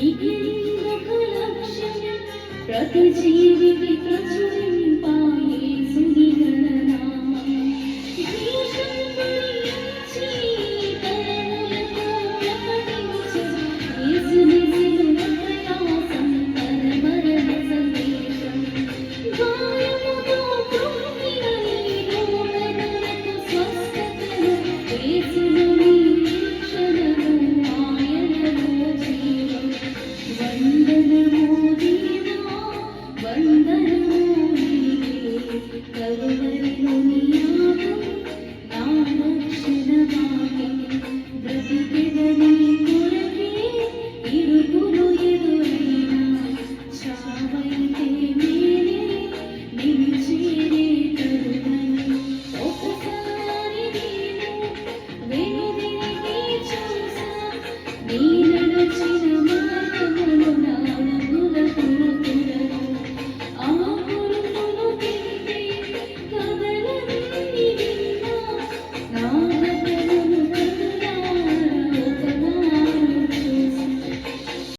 మిగిలిందొక లక్ష్యం ప్రతి జీవికి నీ నడచిన